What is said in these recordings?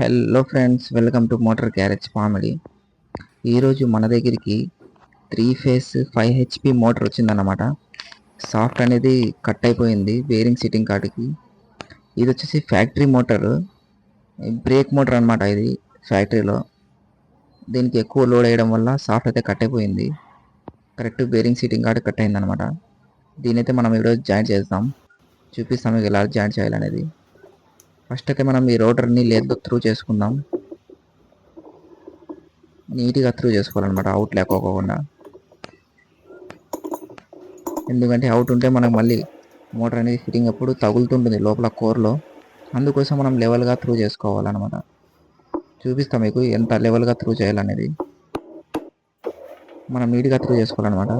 Hello friends welcome to motor garage comedy ఈరోజు మన దగ్గరికి three phase five HP motor వచ్చిందన్నమాట. సాఫ్ట్ అనేది కట్ అయిపోయింది బేరింగ్ సిట్టింగ్ కార్డుకి ఇది వచ్చేసి ఫ్యాక్టరీ మోటార్ బ్రేక్ మోటార్ అనమాట ఇది ఫ్యాక్టరీలో దీనికి ఎక్కువ లోడ్ వేయడం వల్ల సాఫ్ట్ అయితే కట్ అయిపోయింది. Correct bearing seating card cut అయింది అనమాట దీనైతే మనం ఈరోజు జాయిన్ చేద్దాం. చూపిస్తాం మీకు ఎలా జాయిన్ చేయాలనేది. ఫస్ట్ అయితే మనం ఈ రోటర్ని లేదు త్రూ చేసుకుందాం. నీట్గా త్రూ చేసుకోవాలన్నమాట అవుట్ లేకోకుండా. ఎందుకంటే అవుట్ ఉంటే మనకు మళ్ళీ మోటార్ అనేది ఫిట్టింగ్ అప్పుడు తగులుతుంటుంది లోపల కోర్లో. అందుకోసం మనం లెవెల్గా త్రూ చేసుకోవాలన్నమాట. చూపిస్తాం మీకు ఎంత లెవెల్గా త్రూ చేయాలనేది. మనం నీట్గా త్రూ చేసుకోవాలన్నమాట.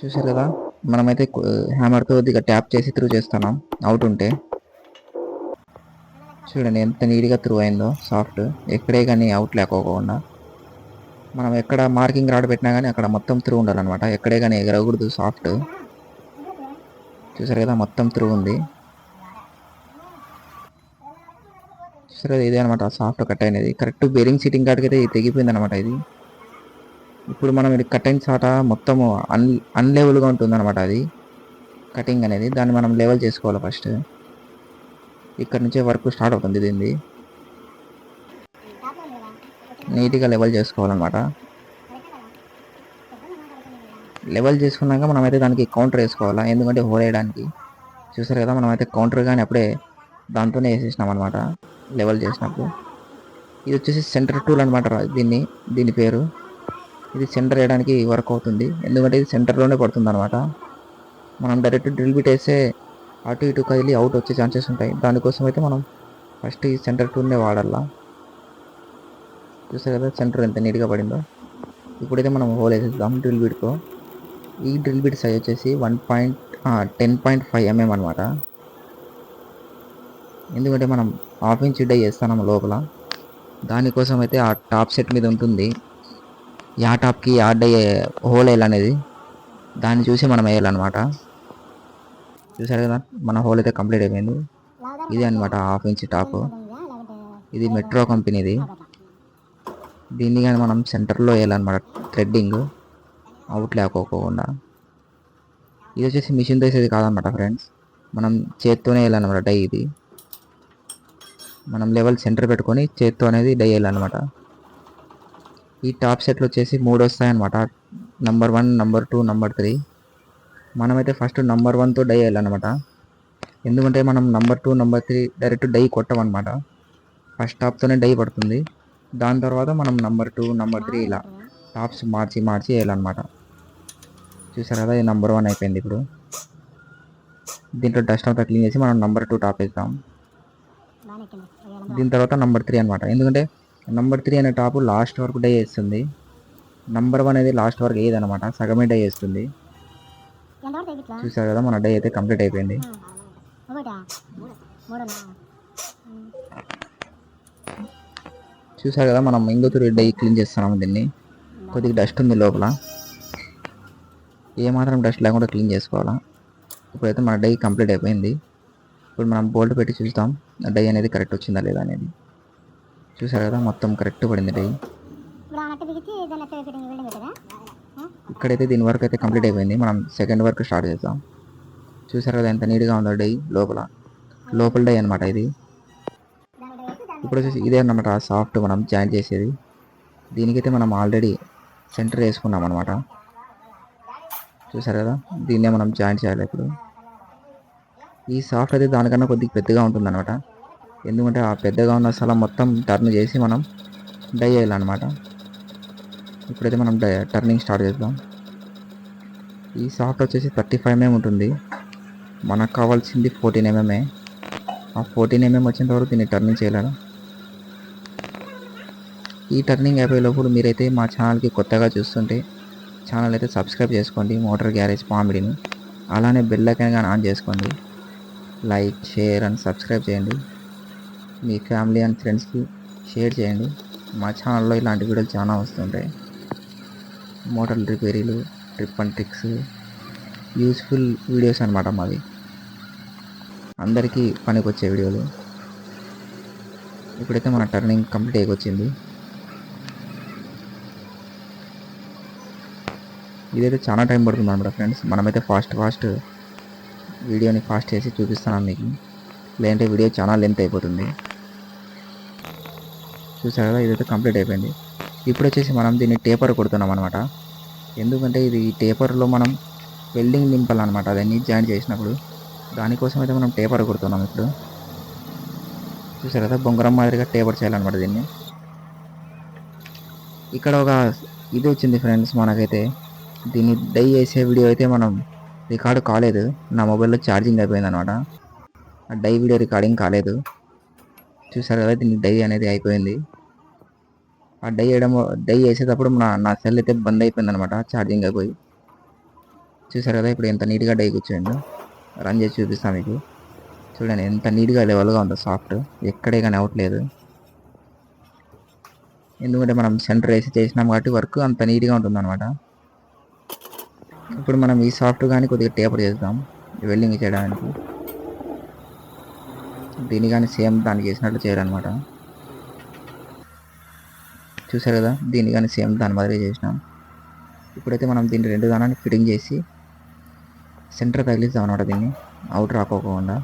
చూసారు కదా? మనమైతే హ్యామర్తో కొద్దిగా ట్యాప్ చేసి త్రూ చేస్తున్నాం. అవుట్ ఉంటే. చూడండి ఎంత నీట్గా త్రూ అయిందో. సాఫ్ట్ ఎక్కడే కానీ అవుట్ లేకోకుండా. మనం ఎక్కడ మార్కింగ్ రాడ్ పెట్టినా కానీ అక్కడ మొత్తం త్రూ ఉండాలన్నమాట. ఎక్కడే కానీ ఎగరకూడదు. సాఫ్ట్ చూసారు కదా? మొత్తం త్రూ ఉంది. చూసారు కదా? ఇదే అనమాట సాఫ్ట్ కట్ అయినది. కరెక్ట్ బేరింగ్ సీటింగ్ కాడికి అయితే తెగిపోయింది అనమాట ఇది. ఇప్పుడు మనం ఇది కట్ చాట మొత్తము అన్ అన్లెవెల్గా ఉంటుంది అనమాట అది. కటింగ్ అనేది దాన్ని మనం లెవెల్ చేసుకోవాలి ఫస్ట్. ఇక్కడ నుంచే వర్క్ స్టార్ట్ అవుతుంది దీన్ని నీట్గా లెవెల్ చేసుకోవాలన్నమాట. లెవెల్ చేసుకున్నాక మనమైతే దానికి కౌంటర్ వేసుకోవాలా? ఎందుకంటే హోల్ వేయడానికి. చూసారు కదా మనమైతే కౌంటర్ కానీ అప్పుడే దాంతోనే వేసేసినాం అనమాట లెవెల్ చేసినప్పుడు. ఇది వచ్చేసి సెంటర్ టూల్ అనమాట దీన్ని దీని పేరు. ఇది సెంటర్ వేయడానికి వర్క్ అవుతుంది. ఎందుకంటే ఇది సెంటర్లోనే పడుతుంది అనమాట మనం డైరెక్ట్ డ్రిల్ బిట్ వేస్తే అటు ఇటు కదిలి అవుట్ వచ్చే ఛాన్సెస్ ఉంటాయి. దానికోసం అయితే మనం ఫస్ట్ ఈ సెంటర్ టూల్నే వాడాలా చూసారు కదా సెంటర్ ఎంత నీట్గా పడిందో. ఇప్పుడైతే మనం హోల్ వేసేద్దాం డ్రిల్ బిట్తో ఈ డ్రిల్ బిట్ సైజ్ వచ్చేసి one point ten point five MM అనమాట ఎందుకంటే మనం హాఫ్ ఇంచ్ డై వేస్తున్నాం లోపల. దానికోసం అయితే ఆ టాప్ సెట్ మీద ఉంటుంది. యా టాప్కి యాడ్ డై హోల్ వేయాలనేది దాన్ని చూసి మనం వేయాలన్నమాట. చూసారు కదా మన హోల్ అయితే కంప్లీట్ అయిపోయింది. ఇది అనమాట హాఫ్ ఇంచ్ టాప్. ఇది మెట్రో కంపెనీది. దీన్ని కానీ మనం సెంటర్లో వేయాలన్నమాట థ్రెడ్డింగ్. అవుట్ లేకపోకుండా. ఇది వచ్చేసి మిషన్తో వేసేది కాదనమాట ఫ్రెండ్స్. మనం చేత్తోనే వేయాలన్నమాట డై ఇది. మనం లెవెల్ సెంటర్ పెట్టుకొని చేత్తో అనేది డై వేయాలన్నమాట. ఈ టాప్ సెట్లు వచ్చేసి మూడు వస్తాయన్నమాట. Number one number two number three మనమైతే ఫస్ట్ నంబర్ వన్తో డై వేయాలన్నమాట ఎందుకంటే మనం number two number three direct die కొట్టమన్నమాట. First టాప్తోనే డై పడుతుంది. దాని తర్వాత మనం నంబర్ టూ నంబర్ త్రీ ఇలా టాప్స్ మార్చి మార్చి వేయాలన్నమాట. చూసారు కదా ఇది నంబర్ వన్ అయిపోయింది ఇప్పుడు. దీంట్లో డస్ట్ అంతా క్లీన్ చేసి మనం నంబర్ టూ టాప్ వేస్తాం దీని తర్వాత నంబర్ త్రీ అనమాట ఎందుకంటే నంబర్ త్రీ అనే టాప్ లాస్ట్ వరకు డై వేస్తుంది నంబర్ వన్ అనేది లాస్ట్ వరకు వేయదనమాట సగమే డై వేస్తుంది చూసారు కదా మన డై అయితే కంప్లీట్ అయిపోయింది. చూసారు కదా మనం ఇంకొకరి డై క్లీన్ చేస్తున్నాము దీన్ని. కొద్దిగా డస్ట్ ఉంది లోపల. ఏమాత్రం డస్ట్ లేకుండా క్లీన్ చేసుకోవాలా? ఇప్పుడైతే మన డై కంప్లీట్ అయిపోయింది. ఇప్పుడు మనం బోల్ట్ పెట్టి చూస్తాం డై అనేది కరెక్ట్ వచ్చిందా లేదా అనేది. చూసారు? కదా మొత్తం కరెక్ట్ పడింది డై. ఇక్కడైతే దీని వర్క్ అయితే కంప్లీట్ అయిపోయింది. మనం సెకండ్ వర్క్ స్టార్ట్ చేద్దాం. చూసారు కదా ఎంత నీట్గా ఉందో డై లోపల. లోపల డై అనమాట ఇది. ఇప్పుడు వచ్చేసి ఇదే అనమాట సాఫ్ట్ మనం జాయిన్ చేసేది. దీనికైతే మనం ఆల్రెడీ సెంటర్ వేసుకున్నాం అనమాట చూసారు కదా? దీన్నే మనం జాయిన్ చేయాలి ఇప్పుడు. ఈ సాఫ్ట్ అయితే దానికన్నా కొద్దిగా పెద్దగా ఉంటుంది అనమాట ఎందుకంటే ఆ పెద్దగా ఉన్న స్థలం మొత్తం టర్న్ చేసి మనం డై చేయాలన్నమాట. ఇప్పుడైతే మనం టర్నింగ్ స్టార్ట్ చేద్దాం. ఈ సాఫ్ట్ వచ్చేసి థర్టీ ఫైవ్ ఎంఎం ఉంటుంది. మనకు కావాల్సింది ఫోర్టీన్ ఎంఎంఏ ఆ ఫోర్టీన్ ఎంఎం వచ్చిన వరకు దీన్ని టర్నింగ్ చేయలేను ఈ టర్నింగ్ అయిపోయేటప్పుడు మీరైతే మా ఛానల్కి కొత్తగా చూస్తుంటే ఛానల్ అయితే సబ్స్క్రైబ్ చేసుకోండి. మోటార్ గ్యారేజ్ పామిడిని అలానే బెల్ ఐకాన్ కానీ ఆన్ చేసుకోండి. లైక్ షేర్ అండ్ సబ్స్క్రైబ్ చేయండి. మీ ఫ్యామిలీ అండ్ ఫ్రెండ్స్కి షేర్ చేయండి. మా ఛానల్లో ఇలాంటి వీడియోలు చాలా వస్తుంటాయి. Motor రిపేరీలు trip and tricks useful videos అనమాట మాది అందరికీ పనికొచ్చే వీడియోలు. ఇప్పుడైతే మన టర్నింగ్ కంప్లీట్ అయ్యొచ్చింది ఇదైతే చాలా టైం పడుతుంది అనమాట ఫ్రెండ్స్. మనమైతే ఫాస్ట్ ఫాస్ట్ వీడియోని ఫాస్ట్ చేసి చూపిస్తాను మీకు. లేదంటే వీడియో చాలా లెంత్ అయిపోతుంది. చూసారు కదా ఇదైతే కంప్లీట్ అయిపోయింది. ఇప్పుడు వచ్చేసి మనం దీన్ని టేపర్ కొడుతున్నాం అనమాట ఎందుకంటే ఇది టేపర్లో మనం వెల్డింగ్ నింపాలన్నమాట అదన్నీ జాయిన్ చేసినప్పుడు దానికోసం అయితే మనం టేపర్ కొడుతున్నాం ఇప్పుడు. చూసారు కదా బొంగరం మాదిరిగా టేపర్ చేయాలన్నమాట దీన్ని. ఇక్కడ ఒక ఇది వచ్చింది ఫ్రెండ్స్ మనకైతే. దీన్ని డై చేసే వీడియో అయితే మనం రికార్డు కాలేదు. నా మొబైల్లో ఛార్జింగ్ అయిపోయింది అనమాట ఆ డై వీడియో రికార్డింగ్ కాలేదు. చూసారు కదా దీన్ని? డై అనేది అయిపోయింది. ఆ డై వేయడం డై వేసేటప్పుడు నా నా సెల్ అయితే బంద్ అయిపోయింది అనమాట ఛార్జింగ్ అయిపోయి చూసారు కదా ఇప్పుడు ఎంత నీట్గా డై కూర్చోండి రన్ చేసి చూపిస్తాను మీకు. చూడండి ఎంత నీట్గా లెవెల్గా ఉందో సాఫ్ట్ ఎక్కడే కానీ అవ్వట్లేదు ఎందుకంటే మనం సెంటర్ వేసి చేసినాం కాబట్టి వర్క్ అంత నీట్గా ఉంటుంది అనమాట ఇప్పుడు మనం ఈ సాఫ్ట్ కానీ కొద్దిగా టేపర్ చేద్దాం. వెల్డింగ్ చేయడానికి. దీన్ని కానీ సేమ్ దాన్ని చేసినట్లు చేయాలన్నమాట చూసారు కదా దీన్ని కానీ సేమ్ దాని మాదిరి చేసినాం. ఇప్పుడైతే మనం దీన్ని రెండు దానాన్ని ఫిట్టింగ్ చేసి సెంటర్ తగిలిస్తాం అనమాట దీన్ని. అవుట్ రాకోకుండా.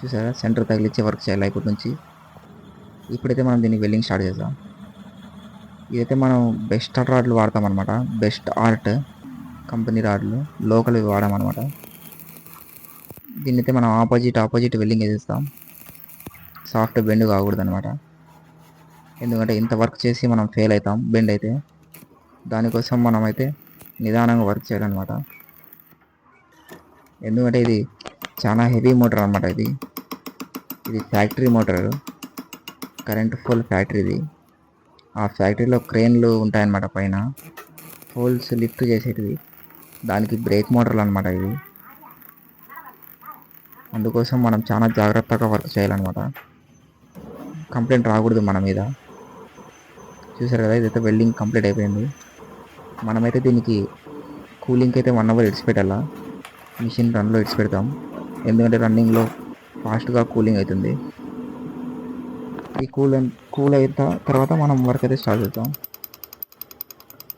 చూసారా సెంటర్ తగిలిచ్చే వర్క్ చేయాలి ఇప్పటి నుంచి ఇప్పుడైతే మనం దీన్ని వెల్డింగ్ స్టార్ట్ చేద్దాం. ఇదైతే మనం బెస్ట్ రాడ్లు వాడతాం అనమాట బెస్ట్ ఆర్ట్ కంపెనీ రాడ్లు లోకల్వి వాడామన్నమాట. దీన్నైతే అయితే మనం ఆపోజిట్ ఆపోజిట్ వెల్డింగ్ వేసేస్తాం సాఫ్ట్ బెండ్ కాకూడదు అనమాట ఎందుకంటే ఇంత వర్క్ చేసి మనం ఫెయిల్ అవుతాం బెండ్ అయితే. దానికోసం మనం అయితే నిదానంగా వర్క్ చేయాలన్నమాట. ఎందుకంటే ఇది చాలా హెవీ మోటార్ అనమాట ఇది. ఇది ఫ్యాక్టరీ మోటార్. కరెంట్ ఫుల్ ఫ్యాక్టరీది ఆ ఫ్యాక్టరీలో క్రేన్లు ఉంటాయన్నమాట పైన. హోల్స్ లిఫ్ట్ చేసేటివి. దానికి బ్రేక్ మోటార్లు అనమాట ఇవి. అందుకోసం మనం చాలా జాగ్రత్తగా వర్క్ చేయాలన్నమాట. కంప్లైంట్ రాకూడదు మన మీద. చూసారు కదా ఇదైతే వెల్డింగ్ కంప్లీట్ అయిపోయింది. మనమైతే దీనికి కూలింగ్కి అయితే వన్ అవర్ ఇడిచిపెట్టాలా? మిషన్ రన్లో ఇడిచిపెడతాం. ఎందుకంటే రన్నింగ్లో ఫాస్ట్గా కూలింగ్ అవుతుంది. ఈ కూల్ కూల్ అయిన తర్వాత మనం వర్క్ అయితే స్టార్ట్ చేద్దాం.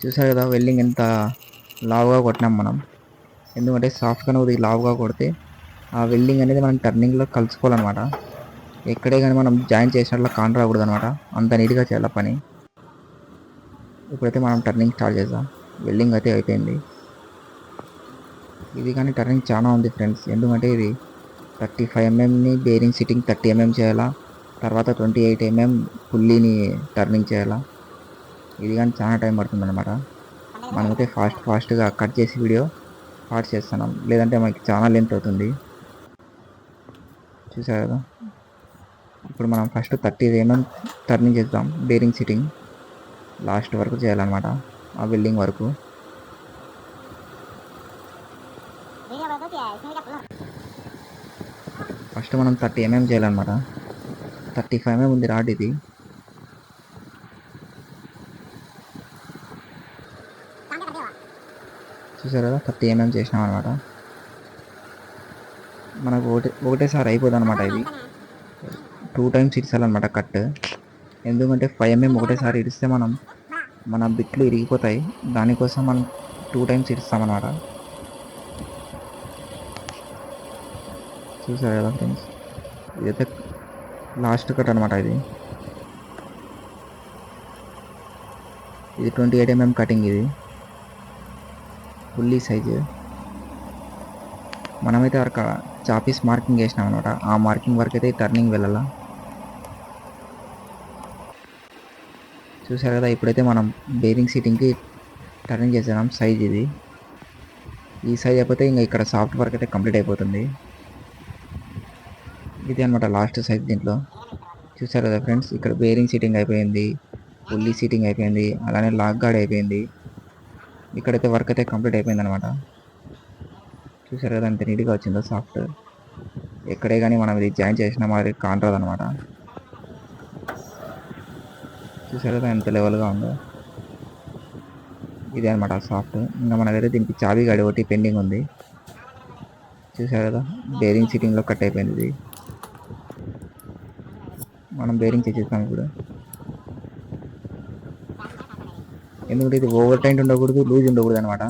చూసారు కదా వెల్డింగ్ ఎంత లావుగా కొట్టినాం మనం. ఎందుకంటే సాఫ్ట్గా కొద్దిగా లావుగా కొడితే ఆ వెల్డింగ్ అనేది మనం టర్నింగ్లో కలుసుకోవాలన్నమాట. ఎక్కడే కానీ మనం జాయిన్ చేసినట్లు కాన్ రాకూడదు అనమాట అంత నీట్గా చేయాలి పని. ఇప్పుడైతే మనం టర్నింగ్ స్టార్ట్ చేద్దాం. వెల్డింగ్ అయితే అయిపోయింది. ఇది కానీ టర్నింగ్ చాలా ఉంది ఫ్రెండ్స్ ఎందుకంటే ఇది థర్టీ ఫైవ్ ఎంఎంని బేరింగ్ సిట్టింగ్ థర్టీ ఎంఎం చేయాలా. తర్వాత ట్వంటీ ఎయిట్ ఎంఎం పుల్లీని టర్నింగ్ చేయాలా. ఇది కానీ చాలా టైం పడుతుంది అనమాట మనమైతే ఫాస్ట్ ఫాస్ట్గా కట్ చేసి వీడియో పార్ట్ చేస్తున్నాం. లేదంటే మనకి చాలా లెంత్ అవుతుంది. చూసారు కదా? ఇప్పుడు మనం ఫస్ట్ థర్టీ ఎంఎం టర్నింగ్ చేద్దాం. బేరింగ్ సిట్టింగ్ లాస్ట్ వరకు చేయాలన్నమాట. ఆ బిల్డింగ్ వరకు. ఫస్ట్ మనం థర్టీ ఎంఎం చేయాలన్నమాట. థర్టీ ఫైవ్ ఎంఎం ఉంది రాడ్ ఇది. చూసారు కదా? థర్టీ ఎంఎం చేసినాం అనమాట మనకు ఒకటే ఒకటేసారి అయిపోదు అనమాట ఇది. టూ టైమ్స్ ఇడిచాలన్నమాట కట్. ఎందుకంటే ఫైవ్ ఎంఎం ఒకటేసారి ఇడిస్తే మనం మన బిట్లు ఇరిగిపోతాయి. దానికోసం మనం టూ టైమ్స్ ఇస్తామన్నమాట చూసారు కదా ఫ్రెండ్స్ ఇదైతే లాస్ట్ కట్ అనమాట ఇది. ఇది ట్వంటీ ఎయిట్ ఎంఎం కటింగ్ ఇది. ఫుల్లీ సైజు మనమైతే అక్కడ చాపీస్ మార్కింగ్ వేసినాం అనమాట ఆ మార్కింగ్ వరకు అయితే టర్నింగ్ వెళ్ళాలా? చూసారు కదా ఇప్పుడైతే మనం బేరింగ్ సీటింగ్కి టర్నింగ్ చేసినాం సైజ్ ఇది. ఈ సైజ్ అయిపోతే ఇంకా ఇక్కడ సాఫ్ట్ వర్క్ అయితే కంప్లీట్ అయిపోతుంది. ఇది అనమాట లాస్ట్ సైజ్ దీంట్లో. చూసారు కదా ఫ్రెండ్స్ ఇక్కడ బేరింగ్ సీటింగ్ అయిపోయింది పుల్లీ సీటింగ్ అయిపోయింది అలానే లాక్ గార్డ్ అయిపోయింది. ఇక్కడైతే వర్క్ అయితే కంప్లీట్ అయిపోయింది అనమాట చూసారు కదా ఎంత నీట్గా వచ్చిందో సాఫ్ట్. ఎక్కడే కానీ మనం ఇది జాయిన్ చేసిన మాదిరి కాంట్రాదు అనమాట చూసారు కదా ఎంత లెవెల్గా ఉందో. ఇదే అనమాట సాఫ్ట్. ఇంకా మన దగ్గర దీనికి చాబీ గడి ఒకటి పెండింగ్ ఉంది. చూసారు కదా బేరింగ్ సిట్టింగ్లో కట్ అయిపోయింది ఇది. మనం బేరింగ్ చేసేస్తాం ఇప్పుడు. ఎందుకంటే ఇది ఓవర్ టైంట్ ఉండకూడదు లూజ్ ఉండకూడదు అనమాట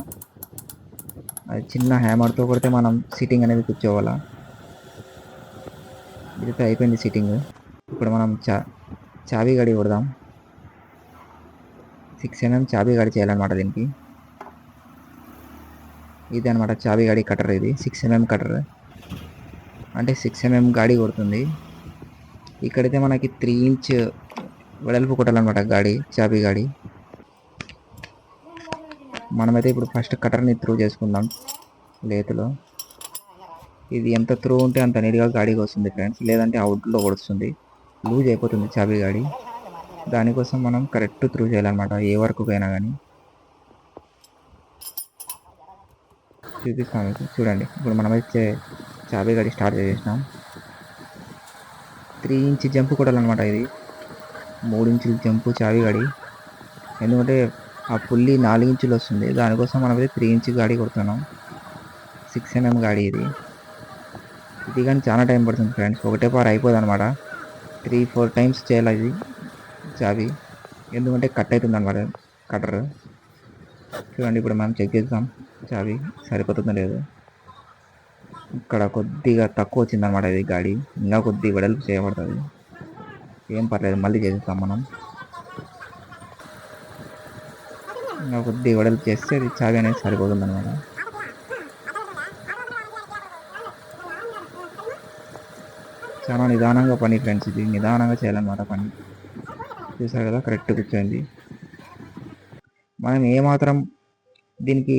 అది చిన్న హ్యామర్తో కొడితే మనం సిట్టింగ్ అనేది కూర్చోవాలా? ఇదైతే అయిపోయింది సిట్టింగ్ ఇప్పుడు మనం చా చాబీ గడి కొడదాం. సిక్స్ ఎంఎం చాబీ గడి చేయాలన్నమాట దీనికి. ఇది అనమాట చాబీ గాడి కటర్ ఇది. సిక్స్ ఎంఎం కటర్ అంటే సిక్స్ ఎంఎం గాడి కొడుతుంది. ఇక్కడైతే మనకి త్రీ ఇంచ్ వెడల్పు కొట్టాలన్నమాట గాడి చాబీ గాడి. మనమైతే ఇప్పుడు ఫస్ట్ కటర్ని త్రూ చేసుకుందాం. లేతులో. ఇది ఎంత త్రూ ఉంటే అంత నీట్గా గాడికి వస్తుంది ఫ్రెండ్స్ లేదంటే అవుట్లో కొడుతుంది. లూజ్ అయిపోతుంది చాబీ గాడి. దానికోసం మనం కరెక్ట్ త్రూ చేయాలన్నమాట. ఏ వరకుకైనా అయినా కానీ చూపిస్తాం చూడండి. ఇప్పుడు మనమైతే చాబీ గాడి స్టార్ట్ చేసేసినాం. త్రీ ఇంచ్ జంప్ కొట్టాలన్నమాట ఇది. మూడు ఇంచుల జంపు చావి గాడి. ఎందుకంటే ఆ పుల్లి నాలుగు ఇంచులు వస్తుంది. దానికోసం మనం అయితే త్రీ ఇంచ్ గాడి కొడుతున్నాం. సిక్స్ ఎంఎం గాడి ఇది. ఇది కానీ చాలా టైం పడుతుంది ఫ్రెండ్స్. ఒకటే పార్ అయిపోదు అనమాట త్రీ ఫోర్ టైమ్స్ చేయాలి ఇది చావి ఎందుకంటే కట్ అవుతుంది అనమాట కటర్ చూడండి ఇప్పుడు మనం చెక్ చేద్దాం. చావి సరిపోతుందో లేదు. ఇక్కడ కొద్దిగా తక్కువ వచ్చిందనమాట ఇది గాడి. ఇంకా కొద్దిగా వెడల్పు చేయబడుతుంది. ఏం పర్లేదు మళ్ళీ చేసేస్తాం మనం. ఇంకా కొద్ది వడలు చేస్తే అది చావి అనేది సరిపోతుంది అనమాట చాలా నిదానంగా పని ఫ్రెండ్స్ ఇది. నిదానంగా చేయాలన్నమాట పని. చూసారు కదా కరెక్ట్ కూర్చోంది. మనం ఏమాత్రం దీనికి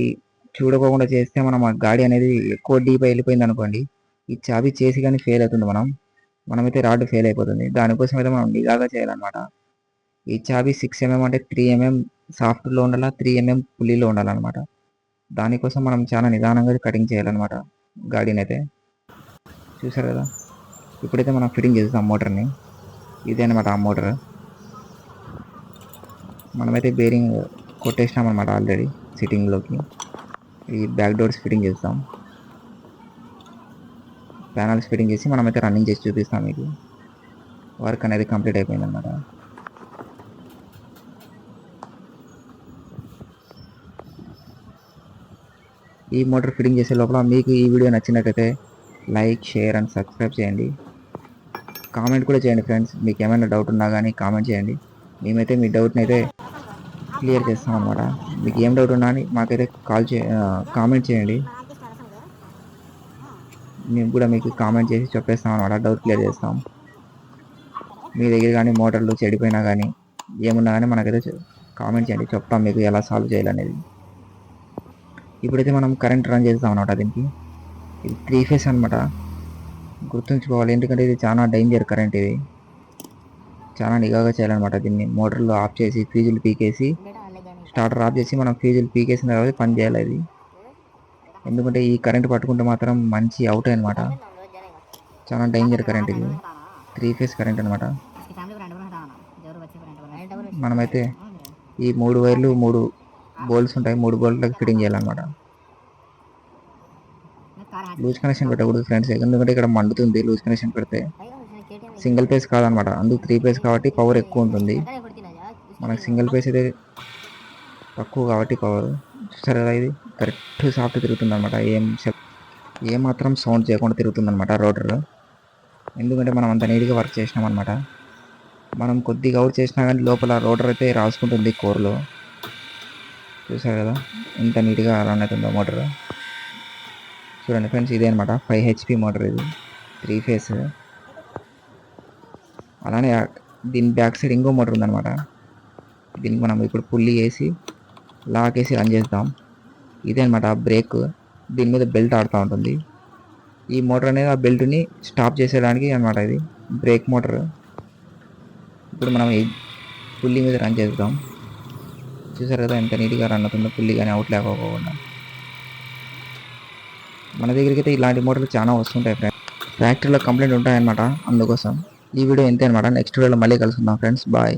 చూడకోకుండా చేస్తే మనం ఆ గాడి అనేది ఎక్కువ డీప్ వెళ్ళిపోయింది అనుకోండి ఈ చాబీ చేసి కానీ ఫెయిల్ అవుతుంది మనం. మనమైతే రాడ్ ఫెయిల్ అయిపోతుంది. దానికోసం అయితే మనం నిఘాగా చేయాలన్నమాట. ఈ చాబీ సిక్స్ ఎంఎం అంటే త్రీ ఎంఎం సాఫ్ట్లో ఉండాలా త్రీ ఎంఎం పుల్లీలో ఉండాలన్నమాట. దానికోసం మనం చాలా నిదానంగా కటింగ్ చేయాలన్నమాట గాడిని అయితే చూసారు కదా? ఇప్పుడైతే మనం ఫిట్టింగ్ చేస్తాం మోటార్ని. ఇదే అనమాట ఆ మోటార్. మనమైతే బేరింగ్ కొట్టేసినాం అనమాట ఆల్రెడీ సిట్టింగ్లోకి. ఈ బ్యాక్ డోర్స్ ఫిట్టింగ్ చేస్తాం. ప్యానల్స్ ఫిట్టింగ్ చేసి మనమైతే రన్నింగ్ చేసి చూపిస్తాం మీకు. వర్క్ అనేది కంప్లీట్ అయిపోయింది ఈ మోటార్ ఫిట్టింగ్ చేసే లోపల మీకు ఈ వీడియో నచ్చినట్లయితే లైక్ షేర్ అండ్ సబ్స్క్రైబ్ చేయండి. కామెంట్ కూడా చేయండి ఫ్రెండ్స్. మీకు ఏమైనా డౌట్ ఉన్నా కానీ కామెంట్ చేయండి. మేమైతే మీ డౌట్ని అయితే క్లియర్ చేస్తాం అనమాట మీకు ఏం డౌట్ ఉన్నా అని మాకైతే కాల్ చే కామెంట్ చేయండి. మేము కూడా మీకు కామెంట్ చేసి చెప్పేస్తాం అనమాట డౌట్ క్లియర్ చేస్తాం. మీ దగ్గర కానీ మోటార్లు చెడిపోయినా కానీ ఏమున్నా కానీ మనకైతే కామెంట్ చేయండి. చెప్తాం మీకు ఎలా సాల్వ్ చేయాలనేది. ఇప్పుడైతే మనం కరెంట్ రన్ చేస్తాం అనమాట దీనికి. ఇది త్రీ ఫేస్ అనమాట గుర్తుంచుకోవాలి ఎందుకంటే ఇది చాలా డేంజర్ కరెంట్ ఇది. చాలా నిఘాగా చేయాలన్నమాట దీన్ని. మోటార్లు ఆఫ్ చేసి ఫీజులు పీకేసి స్టార్టర్ ఆఫ్ చేసి మనం ఫీజులు పీకేసిన తర్వాత పని చేయాలి అది. ఎందుకంటే ఈ కరెంట్ పట్టుకుంటే మాత్రం మంచి అవుట్ అనమాట చాలా డేంజర్ కరెంట్ ఇది. త్రీ ఫేస్ కరెంట్ అనమాట మనమైతే ఈ మూడు వైర్లు మూడు బోల్స్ ఉంటాయి మూడు బోల్ట్లకు ఫిట్టింగ్ చేయాలన్నమాట. లూజ్ కనెక్షన్ పెట్టకూడదు ఫ్రెండ్స్ ఎందుకంటే ఇక్కడ మండుతుంది లూజ్ కనెక్షన్ పెడితే. సింగిల్ పేస్ కాదనమాట అందుకు త్రీ పేస్ కాబట్టి పవర్ ఎక్కువ ఉంటుంది. మనకు సింగిల్ పేస్ అయితే తక్కువ కాబట్టి పవర్. సరే ఇది? కరెక్ట్ సాఫ్ట్ తిరుగుతుంది అనమాట ఏం ఏ మాత్రం సౌండ్ చేయకుండా తిరుగుతుంది అనమాట రోటర్. ఎందుకంటే మనం అంత నీట్గా వర్క్ చేసినాం అనమాట మనం కొద్దిగా అవుట్ చేసినా కానీ లోపల రోటర్ అయితే రాసుకుంటుంది కోర్లో. చూసారు కదా? ఎంత నీట్గా రన్ అవుతుందో మోటార్. చూడండి ఫ్రెండ్స్ ఇదే అనమాట ఫైవ్ హెచ్పి మోటార్ ఇది. Three phase. అలానే దీని బ్యాక్ సైడ్ ఇంకో మోటార్ ఉందన్నమాట. దీనికి మనం ఇప్పుడు పుల్లి వేసి లాక్ వేసి రన్ చేస్తాం ఇదే అనమాట బ్రేక్. దీని మీద బెల్ట్ ఆడుతూ ఉంటుంది. ఈ మోటార్ అనేది ఆ బెల్ట్ని స్టాప్ చేసేయడానికి అనమాట ఇది. Brake motor. ఇప్పుడు మనం ఈ పుల్లి మీద రన్ చేద్దాం. చూసారు కదా ఎంత నీట్గా రన్ అవుతుందో పుల్లి కానీ అవుట్ లేకపోకుండా. మన దగ్గరికి అయితే ఇలాంటి మోటార్లు చాలా వస్తుంటాయి ఫ్రెండ్స్ ఫ్యాక్టరీలో కంప్లైంట్ ఉంటాయన్నమాట అందుకోసం. ఈ వీడియో ఇంతే అనమాట నెక్స్ట్ వీడియోలో మళ్ళీ కలుసుకుందాం ఫ్రెండ్స్ బాయ్